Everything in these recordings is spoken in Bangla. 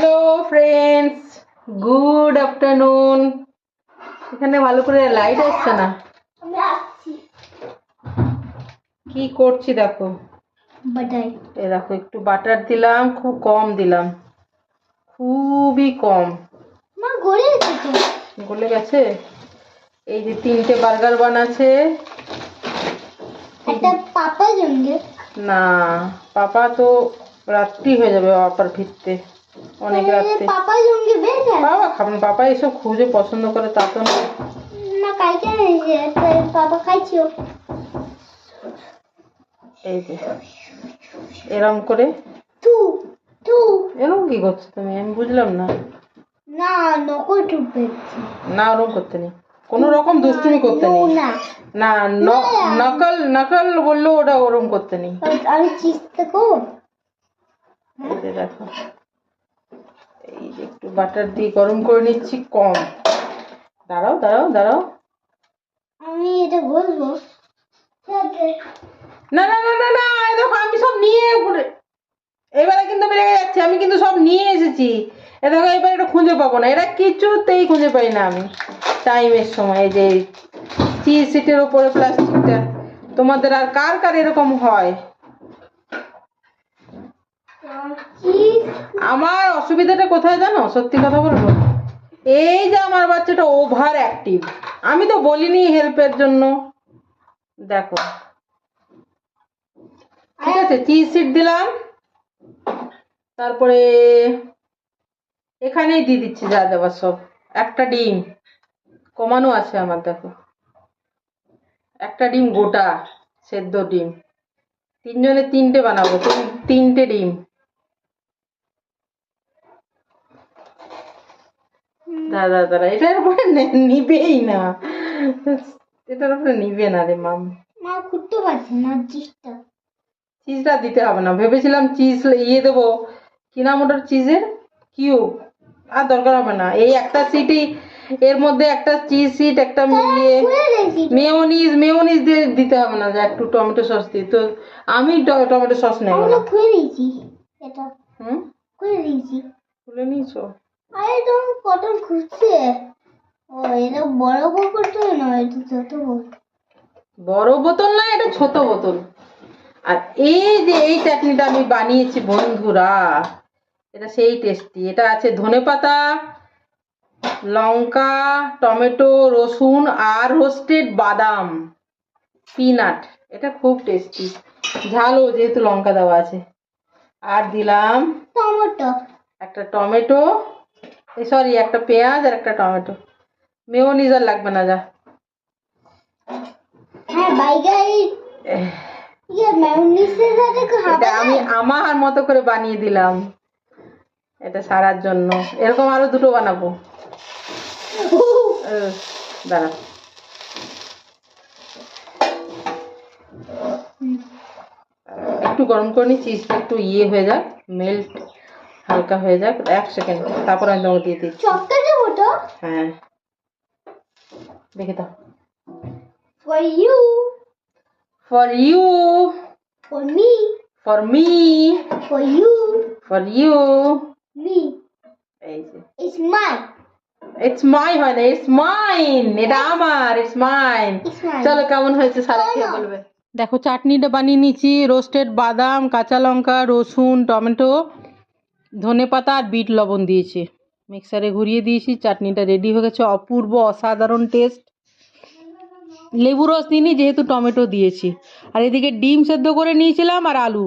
হ্যালো ফ্রেন্ডস গুড আফটারনুন এখানে ভালো করে লাইট আসছে না? কি করছি দেখো? দেখো একটু বাটার দিলাম খুব কম দিলাম। খুবই কম। গলে গেছে এই যে তিনটে বার্গার বানাচ্ছে। না পাপা তো রাত্রি হয়ে যাবে পাপার ফিরতে অনেক রাত্রে। বাবা খাবেন পাপা এসব খুঁজে পছন্দ করে তা তো না না কাইকে এনেছে পাপা খাইছিও। এই যে এরম করে। তু তু। এরম কি করছ তুমি? আমি বুঝলাম না। না না। ওরম করতে নেই। কোনো রকম দুষ্টুমি করতে নেই। না। না নকল নকল বললেও ওটা ওরম করতে নেই। আমি যে দেখো। একটু বাটার দিয়ে গরম করে নিচ্ছি কম। দাঁড়াও দাঁড়াও দাঁড়াও। আমি এটা বলব না না না না না দেখো আমি সব নিয়ে ঘুরে- এবারে কিন্তু বেড়ে যাচ্ছে আমি কিন্তু সব নিয়ে এসেছি। এ দেখো এবার এটা খুঁজে পাবো না এটা কিছুতেই খুঁজে পাই না আমি। টাইমের সময় এই যে চিজ সিটের ওপরে প্লাস্টিকটা তোমাদের আর কার কার এরকম হয়? আমার অসুবিধাটা কোথায় জানো? সত্যি কথা বলব? এই যে আমার বাচ্চাটা ওভার অ্যাক্টিভ আমি তো বলিনি হেল্পের জন্য। দেখো। ঠিক আছে চিজ সিট দিলাম? তারপরে এখানেই দিয়ে দিচ্ছি যা দেওয়ার সব। একটা ডিম। কমানো আছে আমার, দেখো। একটা ডিম, গোটা। সেদ্ধ ডিম। তিনজনে তিনটে বানাবো। তিন- তিনটে ডিম। দাদা দাদা এটার উপরে নে- নিবেই না এটার উপরে নিবে না রে মাম মা খুঁজতে পারছি না চিজটা চিজটা দিতে হবে না ভেবেছিলাম চিজ ইয়ে দেবো কি নাম ওটার চিজের কিউব আর দরকার হবে না এই একটা সিটই এর মধ্যে একটা চিজ সিট একটা দিয়েছি মেয়োনিজ মেয়োনিজ দিয়ে দিতে হবে না যে একটু টমেটো সস দিই তো আমি টমেটো সস নেব না খুলে দিয়েছি এটা হুম খুলে দিয়েছি খুলে নিয়েছো আরে তো কটন খুঁজছে ও এটা বড় বকর তো নয় এটা ছোট বকর বড় বোতল না এটা ছোট বোতল। আর এই যে এই চাটনিটা আমি বানিয়েছি বন্ধুরা এটা সেই টেস্টি এটা আছে ধনেপাতা লঙ্কা টমেটো রসুন আর রোস্টেড বাদাম পিনাট এটা খুব টেস্টি ঝালও যেহেতু লঙ্কা দেওয়া আছে। আর দিলাম টমেটো। একটা টমেটো সরি একটা পেঁয়াজ আর একটা টমেটো। মেয়োনিজ আর লাগবে না যা। হ্যাঁ ইয়ে আমি আমার মতো করে বানিয়ে দিলাম। এটা সারার জন্য। এরকম আরও দুটো বানাবো। দাঁড়া। একটু গরম করে নি চিজটা একটু ইয়ে হয়ে যাক মেল্ট হালকা হয়ে যাক এক সেকেন্ড। তারপর আমি তোমাকে দিয়ে দিচ্ছি। চপটা দেবো তো? হ্যাঁ। দেখে দাও। For you for you for me for me for you for you me এই যে। ইটস মাই ইটস মাই হয় না ইটস মাইন এটা আমার ইটস মাইন চলো কেমন হয়েছে সারা খেয়ে বলবে? দেখো চাটনিটা বানিয়ে নিচ্ছি রোস্টেড বাদাম কাঁচা লঙ্কা রসুন টমেটো। ধনে পাতা আর বিট লবণ দিয়েছি। মিক্সারে ঘুরিয়ে দিয়েছি চাটনিটা রেডি হয়ে গেছে। অপূর্ব অসাধারণ টেস্ট লেবু রস দিইনি যেহেতু টমেটো দিয়েছি। আর এদিকে ডিম সেদ্ধ করে নিয়েছিলাম আর আলু।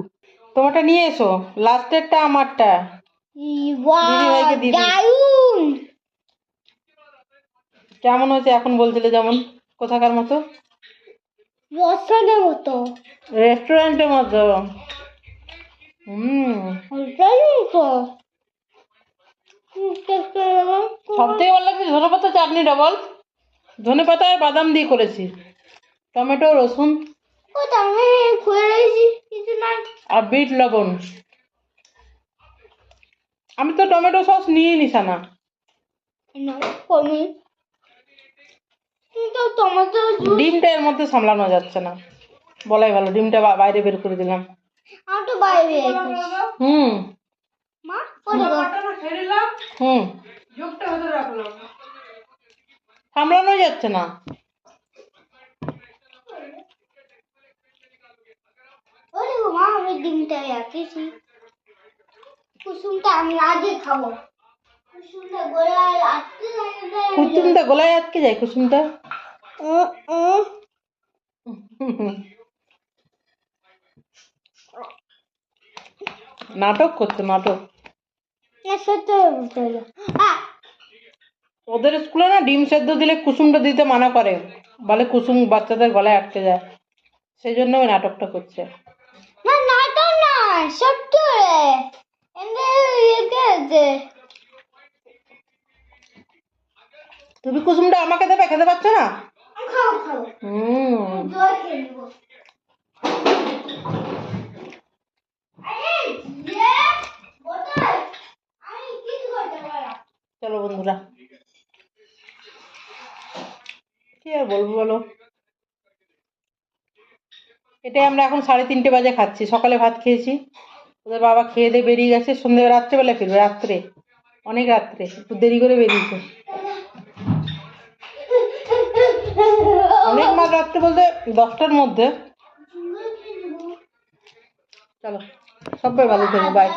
তোমারটা নিয়ে এসো লাস্টেরটা আমারটা। কেমন হয়েছে এখন বলছিলে যেমন? কোথাকার মতো? রেস্টুরেন্টের মতো। হুম। সব থেকে ভালো লাগছে ধনে পাতা ধনে পাতা আর বাদাম দিয়ে করেছি। টমেটো রসুন। আর বিট লবণ। আমি তো টমেটো সস নিয়ে নিস না না কিন্তু টমেটো ডিমটা এর মধ্যে সামলানো যাচ্ছে না। বলাই ভালো ডিমটা বাইরে বের করে দিলাম। আমি হুম। সামলানো যাচ্ছে না। মা আমি ডিমটা রাখেছি। কুসুমটা আমি আগে খাব। কুসুমটা আটকে কুসুমটা গলায় আটকে যায় কুসুমটা। নাটক করছে নাটক না সত্য বলতে হলো আহ ওদের স্কুলে না ডিম সেদ্ধ দিলে কুসুমটা দিতে মানা করে। বলে কুসুম বাচ্চাদের গলায় আটকে যায়। সেই জন্য ওই নাটকটা করছে। না নাটক না সত্য ইয়েতে তুমি কুসুমটা আমাকে দেবে? খেতে পারছ না? হুম জল খেয়ে নিবো আরে ইয়ে বোতল আমি কিছু করতে পারলাম চলো বন্ধুরা। কি আর বলব বলো? এটাই আমরা এখন সাড়ে তিনটে বাজে খাচ্ছি। সকালে ভাত খেয়েছি। ওদের বাবা খেয়ে দিয়ে বেরিয়ে গেছে। সন্ধ্যে রাত্রেবেলা ফিরবে, রাত্রে। অনেক রাত্রে। একটু দেরি করে বেরিয়েছে। অনেক মাল রাত্রে বলতে দশটার মধ্যে। চলো সবাই ভালো থেকো বাই